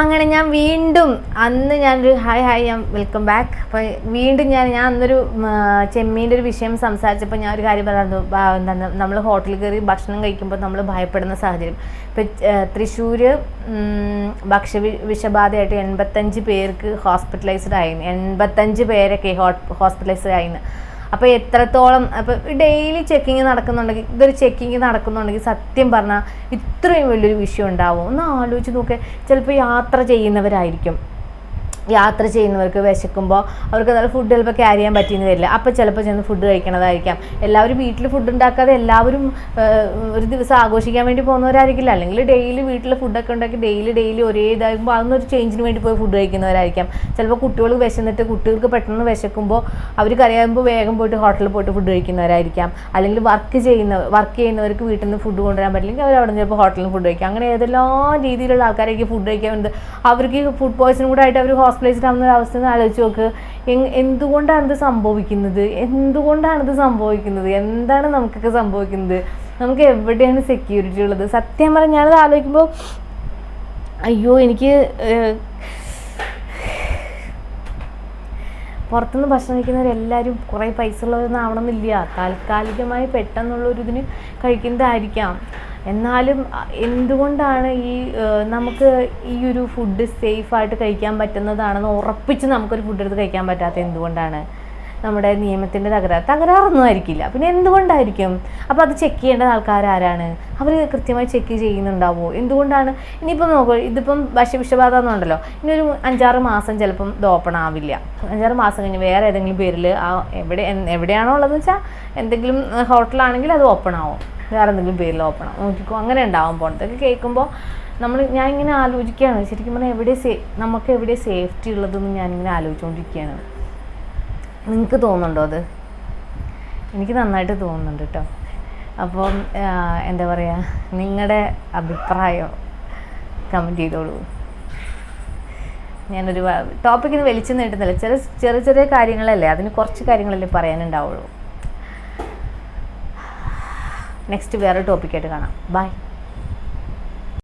അങ്ങനെ ഞാൻ വീണ്ടും അന്ന് ഞാനൊരു ഹായ് ഹായ് ഞാൻ വെൽക്കം ബാക്ക് അപ്പോൾ വീണ്ടും ഞാൻ ഞാൻ അന്നൊരു ചെമ്മീന്റെ ഒരു വിഷയം സംസാരിച്ചപ്പോൾ ഞാൻ ഒരു കാര്യം പറഞ്ഞു. എന്താണ് നമ്മൾ ഹോട്ടലിൽ കയറി ഭക്ഷണം കഴിക്കുമ്പോൾ നമ്മൾ ഭയപ്പെടുന്ന സാഹചര്യം. ഇപ്പം തൃശ്ശൂർ ഭക്ഷ്യ വിഷബാധയായിട്ട് എൺപത്തഞ്ച് പേർക്ക് ഹോസ്പിറ്റലൈസ്ഡ് ആയിരുന്നു എൺപത്തഞ്ച് പേരൊക്കെ ഹോസ്പിറ്റലൈസ്ഡ് ആയിരുന്നു അപ്പോൾ എത്രത്തോളം അപ്പോൾ ഡെയിലി ചെക്കിങ് നടക്കുന്നുണ്ടെങ്കിൽ ഇതൊരു ചെക്കിങ് നടക്കുന്നുണ്ടെങ്കിൽ സത്യം പറഞ്ഞാൽ ഇത്രയും വലിയൊരു വിഷയം ഉണ്ടാവും. ഒന്ന് ആലോചിച്ച് നോക്കുക ചിലപ്പോൾ യാത്ര ചെയ്യുന്നവരായിരിക്കും. യാത്ര ചെയ്യുന്നവർക്ക് വിശക്കുമ്പോൾ അവർക്ക് നല്ല ഫുഡ് ചിലപ്പോൾ ക്യാരി ചെയ്യാൻ പറ്റിയെന്ന് വരില്ല. അപ്പോൾ ചിലപ്പോൾ ചെന്ന് ഫുഡ് കഴിക്കണതായിരിക്കാം. എല്ലാവരും വീട്ടിൽ ഫുഡ് ഉണ്ടാക്കാതെ എല്ലാവരും ഒരു ദിവസം ആഘോഷിക്കാൻ വേണ്ടി പോകുന്നവരായിരിക്കില്ല. അല്ലെങ്കിൽ ഡെയിലി വീട്ടിൽ ഫുഡൊക്കെ ഉണ്ടാക്കി ഡെയിലി ഡെയിലി ഒരേ ഇതാകുമ്പോൾ അതൊന്നും ഒരു ചേഞ്ചിന് വേണ്ടി പോയി ഫുഡ് കഴിക്കുന്നവരായിരിക്കാം. ചിലപ്പോൾ കുട്ടികൾ വിശന്നിട്ട് കുട്ടികൾക്ക് പെട്ടെന്ന് വിശക്കുമ്പോൾ അവർ കരയാകുമ്പോൾ വേഗം പോയിട്ട് ഹോട്ടലിൽ പോയിട്ട് ഫുഡ് കഴിക്കുന്നവരായിരിക്കാം. അല്ലെങ്കിൽ വർക്ക് ചെയ്യുന്ന വർക്ക് ചെയ്യുന്നവർക്ക് വീട്ടിൽ നിന്ന് ഫുഡ് കൊണ്ടുവരാൻ പറ്റില്ലെങ്കിൽ അവർ അവിടെ ചിലപ്പോൾ ഹോട്ടലിൽ ഫുഡ് കഴിക്കാം. അങ്ങനെ ഏതെല്ലാം രീതിയിലുള്ള ആൾക്കാരേക്ക് ഫുഡ് കഴിക്കാൻ അവർക്ക് ഫുഡ് പോയ്സൺ കൂടെ ആയിട്ട് അവർ ഹോസ്പിറ്റലൈസ്ഡ് ആവുന്ന ഒരു അവസ്ഥ ആലോചിച്ച് നോക്ക്. എന്തുകൊണ്ടാണിത് സംഭവിക്കുന്നത്? എന്തുകൊണ്ടാണ് ഇത് സംഭവിക്കുന്നത്? എന്താണ് നമുക്കൊക്കെ സംഭവിക്കുന്നത്? നമുക്ക് എവിടെയാണ് സെക്യൂരിറ്റി ഉള്ളത്? സത്യം പറഞ്ഞാൽ ഞാനത് ആലോചിക്കുമ്പോൾ അയ്യോ എനിക്ക് പുറത്തുനിന്ന് ഭക്ഷണം കഴിക്കുന്നവരെല്ലാവരും കുറേ പൈസ ഉള്ളവരൊന്നും ആവണമെന്നില്ല. താൽക്കാലികമായി പെട്ടെന്നുള്ളൊരു ഇതിന് കഴിക്കുന്നതായിരിക്കാം. എന്നാലും എന്തുകൊണ്ടാണ് ഈ നമുക്ക് ഈ ഒരു ഫുഡ് സേഫായിട്ട് കഴിക്കാൻ പറ്റുന്നതാണെന്ന് ഉറപ്പിച്ച് നമുക്കൊരു ഫുഡ് എടുത്ത് കഴിക്കാൻ പറ്റാത്ത എന്തുകൊണ്ടാണ് നമ്മുടെ നിയമത്തിന്റെ തകരാറ്? തകരാറൊന്നും ആയിരിക്കില്ല. പിന്നെ എന്തുകൊണ്ടായിരിക്കും? അപ്പോൾ അത് ചെക്ക് ചെയ്യേണ്ട ആൾക്കാർ ആരാണ്? അവർ കൃത്യമായി ചെക്ക് ചെയ്യുന്നുണ്ടാവുമോ എന്തുകൊണ്ടാണ്? ഇനിയിപ്പം നോക്കുക ഇതിപ്പം ഭക്ഷ്യവിഷബാധ എന്നുണ്ടല്ലോ. ഇനി ഒരു അഞ്ചാറ് മാസം ചിലപ്പം ഇത് ഓപ്പൺ ആവില്ല. അഞ്ചാറ് മാസം കഴിഞ്ഞ് വേറെ ഏതെങ്കിലും പേരിൽ ആ എവിടെ എവിടെയാണോ ഉള്ളതെന്ന് വെച്ചാൽ എന്തെങ്കിലും ഹോട്ടലാണെങ്കിൽ അത് ഓപ്പൺ ആവും. വേറെ എന്തെങ്കിലും പേരിൽ ഓപ്പൺ ആവും. നോക്കിക്കോ അങ്ങനെ ഉണ്ടാവാൻ പോണതൊക്കെ കേൾക്കുമ്പോൾ നമ്മൾ ഞാൻ ഇങ്ങനെ ആലോചിക്കുകയാണ്. ശരിക്കും പറഞ്ഞാൽ എവിടെ സേ നമുക്ക് എവിടെ സേഫ്റ്റി ഉള്ളതെന്ന് ഞാനിങ്ങനെ ആലോചിച്ചുകൊണ്ടിരിക്കുകയാണ് നിങ്ങൾക്ക് തോന്നുന്നുണ്ടോ അത്? എനിക്ക് നന്നായിട്ട് തോന്നുന്നുണ്ട് കേട്ടോ അപ്പം എന്താ പറയുക നിങ്ങളുടെ അഭിപ്രായം കമന്റ് ചെയ്തോളൂ. ഞാനൊരു ടോപ്പിക്കിന് വലിച്ചു നീട്ടുന്നില്ല ചില ചെറിയ ചെറിയ കാര്യങ്ങളല്ലേ അതിന് കുറച്ച് കാര്യങ്ങളല്ലേ പറയാനുണ്ടാവുള്ളൂ. നെക്സ്റ്റ് വേറെ ടോപ്പിക്കായിട്ട് കാണാം. ബൈ